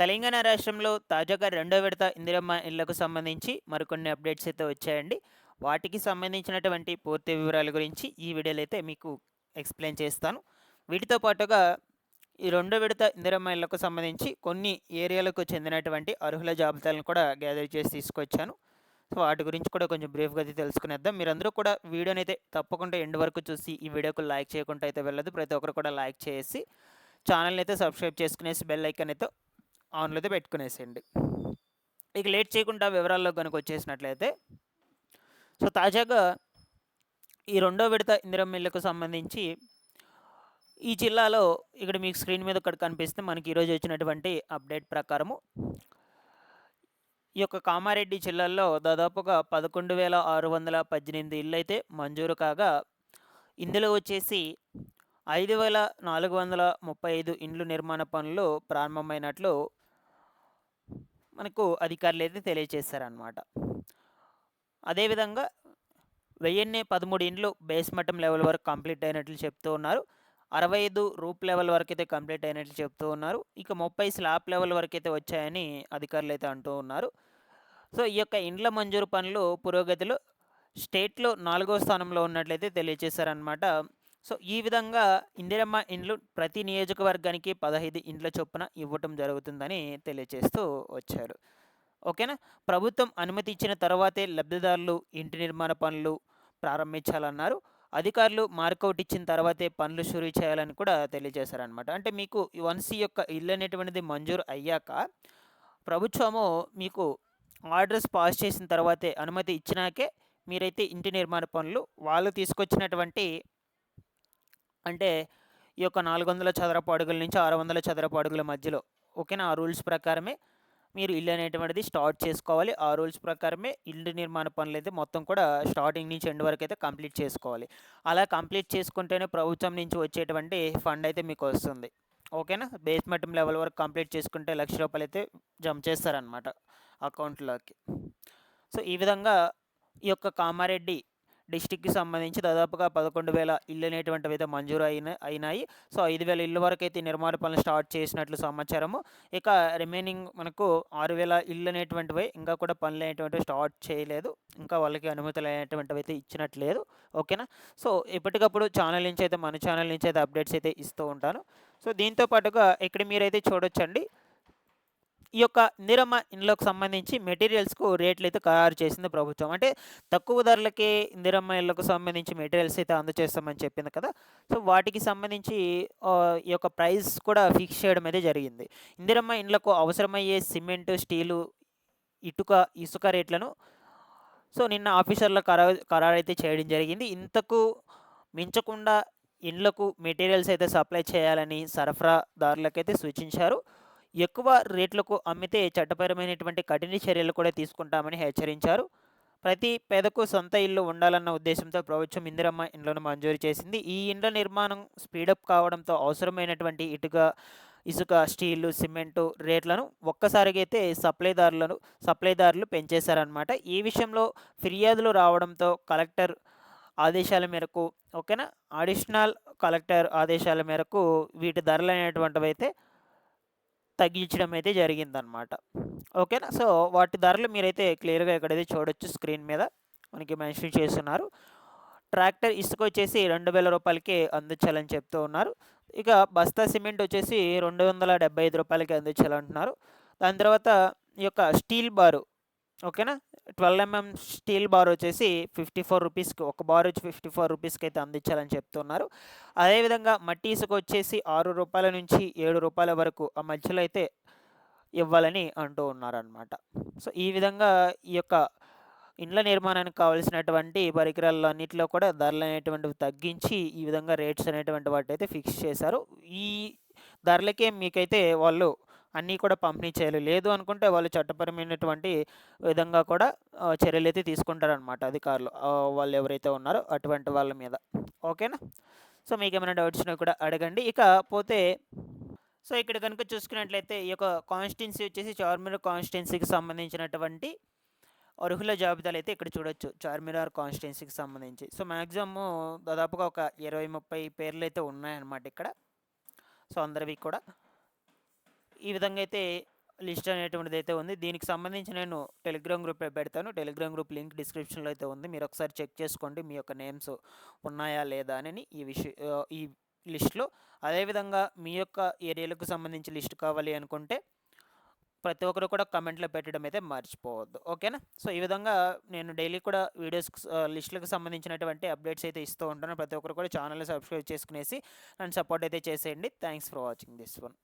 తెలంగాణ రాష్ట్రంలో తాజాగా రెండో విడత ఇందిరమ్మ ఇళ్ళకు సంబంధించి మరికొన్ని అప్డేట్స్ అయితే వచ్చాయండి. వాటికి సంబంధించినటువంటి పూర్తి వివరాల గురించి ఈ వీడియోలో అయితే మీకు ఎక్స్ప్లెయిన్ చేస్తాను. వీటితో పాటుగా ఈ రెండో విడత ఇందిరమ్మ ఇళ్ళకు సంబంధించి కొన్ని ఏరియాలకు చెందినటువంటి అర్హుల జాబితాలను కూడా గ్యాదర్ చేసి తీసుకొచ్చాను. సో వాటి గురించి కూడా కొంచెం బ్రీఫ్గా అయితే తెలుసుకునేద్దాం. మీరందరూ కూడా వీడియోని అయితే తప్పకుండా ఎండ్ వరకు చూసి ఈ వీడియోకు లైక్ చేయకుండా అయితే వెళ్ళదు ప్రతి ఒక్కరు కూడా లైక్ చేసి ఛానల్ని అయితే సబ్స్క్రైబ్ చేసుకునేసి బెల్ ఐకాన్ అయితే ఆన్లో పెట్టుకునేసేయండి. ఇక లేట్ చేయకుండా వివరాల్లో కనుక వచ్చేసినట్లయితే సో తాజాగా ఈ రెండో విడత ఇందిరమ్మ ఇళ్ళకు సంబంధించి ఈ జిల్లాలో ఇక్కడ మీకు స్క్రీన్ మీద ఇక్కడ కనిపిస్తే మనకి ఈరోజు వచ్చినటువంటి అప్డేట్ ప్రకారము ఈ యొక్క కామారెడ్డి జిల్లాలో దాదాపుగా పదకొండు వేల ఆరు వందల పద్దెనిమిది ఇళ్ళు అయితే మంజూరు కాగా ఇందులో వచ్చేసి ఐదు వేల నాలుగు వందల ముప్పై ఐదు ఇండ్లు నిర్మాణ పనులు ప్రారంభమైనట్లు మనకు అధికారులు అయితే తెలియజేశారనమాట అదేవిధంగా వెయ్యిన్ని పదమూడు ఇండ్లు బేస్ మట్టం లెవెల్ వరకు కంప్లీట్ అయినట్లు చెప్తూ ఉన్నారు. అరవై ఐదు రూప్ లెవెల్ వరకు అయితే కంప్లీట్ అయినట్లు చెప్తూ ఉన్నారు. ఇక ముప్పై స్లాబ్ లెవెల్ వరకు అయితే వచ్చాయని అధికారులు అయితే అంటూ ఉన్నారు. సో ఈ యొక్క ఇండ్ల మంజూరు పనులు పురోగతిలో స్టేట్లో నాలుగో స్థానంలో ఉన్నట్లయితే తెలియజేశారనమాట సో ఈ విధంగా ఇందిరమ్మ ఇండ్లు ప్రతి నియోజకవర్గానికి పదహైదు ఇండ్ల చొప్పున ఇవ్వటం జరుగుతుందని తెలియజేస్తూ వచ్చారు. ఓకేనా? ప్రభుత్వం అనుమతి ఇచ్చిన తర్వాతే లబ్ధిదారులు ఇంటి నిర్మాణ పనులు ప్రారంభించాలన్నారు. అధికారులు మార్కౌట్ ఇచ్చిన తర్వాతే పనులు షురూ చేయాలని కూడా తెలియజేశారనమాట అంటే మీకు వన్స్ యొక్క ఇల్లు అనేటువంటిది మంజూరు అయ్యాక ప్రభుత్వము మీకు ఆర్డర్స్ పాస్ చేసిన తర్వాతే అనుమతి ఇచ్చినాకే మీరైతే ఇంటి నిర్మాణ పనులు వాళ్ళు తీసుకొచ్చినటువంటి అంటే ఈ యొక్క నాలుగు వందల చదరపు అడుగుల నుంచి ఆరు వందల చదరపు అడుగుల మధ్యలో ఓకేనా? ఆ రూల్స్ ప్రకారమే మీరు ఇల్లు అనేటువంటిది స్టార్ట్ చేసుకోవాలి. ఆ రూల్స్ ప్రకారమే ఇల్లు నిర్మాణ పనులు అయితే మొత్తం కూడా స్టార్టింగ్ నుంచి ఎండ్ వరకు అయితే కంప్లీట్ చేసుకోవాలి. అలా కంప్లీట్ చేసుకుంటేనే ప్రభుత్వం నుంచి వచ్చేటువంటి ఫండ్ అయితే మీకు వస్తుంది. ఓకేనా? బేస్మెంట్ లెవెల్ వరకు కంప్లీట్ చేసుకుంటే లక్ష రూపాయలు అయితే జమ చేస్తారనమాట అకౌంట్లోకి. సో ఈ విధంగా ఈ యొక్క కామారెడ్డి డిస్టిక్కి సంబంధించి దాదాపుగా పదకొండు వేల ఇల్లు అనేటువంటివి అయితే మంజూరు అయిన అయినాయి. సో ఐదు వేల ఇల్లు వరకు అయితే నిర్మాణ పనులు స్టార్ట్ చేసినట్లు సమాచారము. ఇక రిమైనింగ్ మనకు ఆరు వేల ఇల్లు అనేటువంటివి ఇంకా కూడా పనులు అనేటువంటివి స్టార్ట్ చేయలేదు. ఇంకా వాళ్ళకి అనుమతులు అనేటువంటివి అయితే ఇచ్చినట్లేదు. ఓకేనా? సో ఎప్పటికప్పుడు ఛానల్ నుంచి అయితే మన ఛానల్ నుంచి అయితే అప్డేట్స్ అయితే ఇస్తూ ఉంటాను. సో దీంతో పాటుగా ఇక్కడ మీరైతే చూడొచ్చండి. ఈ యొక్క నిరమ ఇండ్లకు సంబంధించి మెటీరియల్స్కు రేట్లు అయితే ఖరారు చేసింది ప్రభుత్వం. అంటే తక్కువ ధరలకే ఇందిరమ్మ ఇళ్ళకు సంబంధించి మెటీరియల్స్ అయితే అందజేస్తామని చెప్పింది కదా. సో వాటికి సంబంధించి ఈ యొక్క ప్రైస్ కూడా ఫిక్స్ చేయడం అయితే జరిగింది. ఇందిరమ్మ ఇండ్లకు అవసరమయ్యే సిమెంట్ స్టీలు ఇటుక ఇసుక రేట్లను సో నిన్న ఆఫీసర్ల ఖరారు ఖరారు అయితే చేయడం జరిగింది. ఇంతకు మించకుండా ఇండ్లకు మెటీరియల్స్ అయితే సప్లై చేయాలని సరఫరాదారులకైతే సూచించారు. ఎక్కువ రేట్లకు అమ్మితే చట్టపరమైనటువంటి కఠిన చర్యలు కూడా తీసుకుంటామని హెచ్చరించారు. ప్రతి పేదకు సొంత ఇల్లు ఉండాలన్న ఉద్దేశంతో ప్రభుత్వం ఇందిరమ్మ ఇండ్లను మంజూరు చేసింది. ఈ ఇండ్ల నిర్మాణం స్పీడప్ కావడంతో అవసరమైనటువంటి ఇటుక ఇసుక స్టీలు సిమెంటు రేట్లను ఒక్కసారిగా అయితే సప్లైదారులను సప్లైదారులు పెంచేశారనమాట ఈ విషయంలో ఫిర్యాదులు రావడంతో కలెక్టర్ ఆదేశాల మేరకు ఓకేనా? అడిషనల్ కలెక్టర్ ఆదేశాల మేరకు వీటి ధరలు అనేటువంటివి అయితే తగ్గించడం అయితే జరిగిందనమాట. ఓకేనా? సో వాటి ధరలు మీరైతే క్లియర్గా ఇక్కడైతే చూడొచ్చు స్క్రీన్ మీద మనకి మెన్షన్ చేస్తున్నారు. ట్రాక్టర్ ఇసుక వచ్చేసి రెండు వేల రూపాయలకి అందించాలని చెప్తూ ఉన్నారు. ఇక బస్తా సిమెంట్ వచ్చేసి రెండు వందల డెబ్బై ఐదు రూపాయలకి అందించాలంటున్నారు. దాని తర్వాత ఈ యొక్క స్టీల్ బారు ఓకేనా? ట్వెల్వ్ ఎంఎం స్టీల్ బార్ వచ్చేసి ఫిఫ్టీ ఫోర్ రూపీస్కి ఒక బార్ వచ్చి ఫిఫ్టీ ఫోర్ రూపీస్కి అయితే అందించాలని చెప్తున్నారు. అదేవిధంగా మట్టి ఇసుక వచ్చేసి ఆరు రూపాయల నుంచి ఏడు రూపాయల వరకు ఆ మధ్యలో అయితే ఇవ్వాలని అంటూ ఉన్నారనమాట సో ఈ విధంగా ఈ యొక్క ఇండ్ల నిర్మాణానికి కావాల్సినటువంటి పరికరాలు అన్నింటిలో కూడా ధరలు అనేటువంటివి తగ్గించి ఈ విధంగా రేట్స్ అనేటువంటి వాటి అయితే ఫిక్స్ చేశారు. ఈ ధరలకే మీకైతే వాళ్ళు అన్నీ కూడా పంపిణీ చేయాలి. లేదు అనుకుంటే వాళ్ళు చట్టపరమైనటువంటి విధంగా కూడా చర్యలు అయితే తీసుకుంటారనమాట అధికారులు. వాళ్ళు ఎవరైతే ఉన్నారో అటువంటి వాళ్ళ మీద. ఓకేనా? సో మీకు ఏమైనా డౌట్స్ ఉన్నా కూడా అడగండి. ఇక పోతే సో ఇక్కడ కనుక చూసుకున్నట్లయితే ఈ యొక్క కాన్స్టిట్యున్సీ వచ్చేసి చార్మినార్ కాన్స్టిట్యున్సీకి సంబంధించినటువంటి అర్హుల జాబితాలు అయితే ఇక్కడ చూడొచ్చు. చార్మినార్ కాన్స్టిట్యున్సీకి సంబంధించి. సో మ్యాక్సిమమ్ దాదాపుగా ఒక ఇరవై ముప్పై పేర్లు అయితే ఉన్నాయన్నమాట ఇక్కడ. సో అందరివి కూడా. ఈ విధంగా అయితే లిస్ట్ అనేటువంటిది అయితే ఉంది. దీనికి సంబంధించి నేను టెలిగ్రామ్ గ్రూప్ పెడతాను. టెలిగ్రామ్ గ్రూప్ లింక్ డిస్క్రిప్షన్లో అయితే ఉంది. మీరు ఒకసారి చెక్ చేసుకోండి మీ యొక్క నేమ్స్ ఉన్నాయా లేదా అని ఈ విషయ ఈ లిస్ట్లో. అదేవిధంగా మీ యొక్క ఏరియాలకు సంబంధించి లిస్ట్ కావాలి అనుకుంటే ప్రతి ఒక్కరు కూడా కమెంట్లో పెట్టడం అయితే మర్చిపోవద్దు. ఓకేనా? సో ఈ విధంగా నేను డైలీ కూడా వీడియోస్ లిస్టులకు సంబంధించినటువంటి అప్డేట్స్ అయితే ఇస్తూ ఉంటాను. ప్రతి ఒక్కరు కూడా ఛానల్ని సబ్స్క్రైబ్ చేసుకునేసి నన్ను సపోర్ట్ అయితే చేసేయండి. Thanks for watching this one.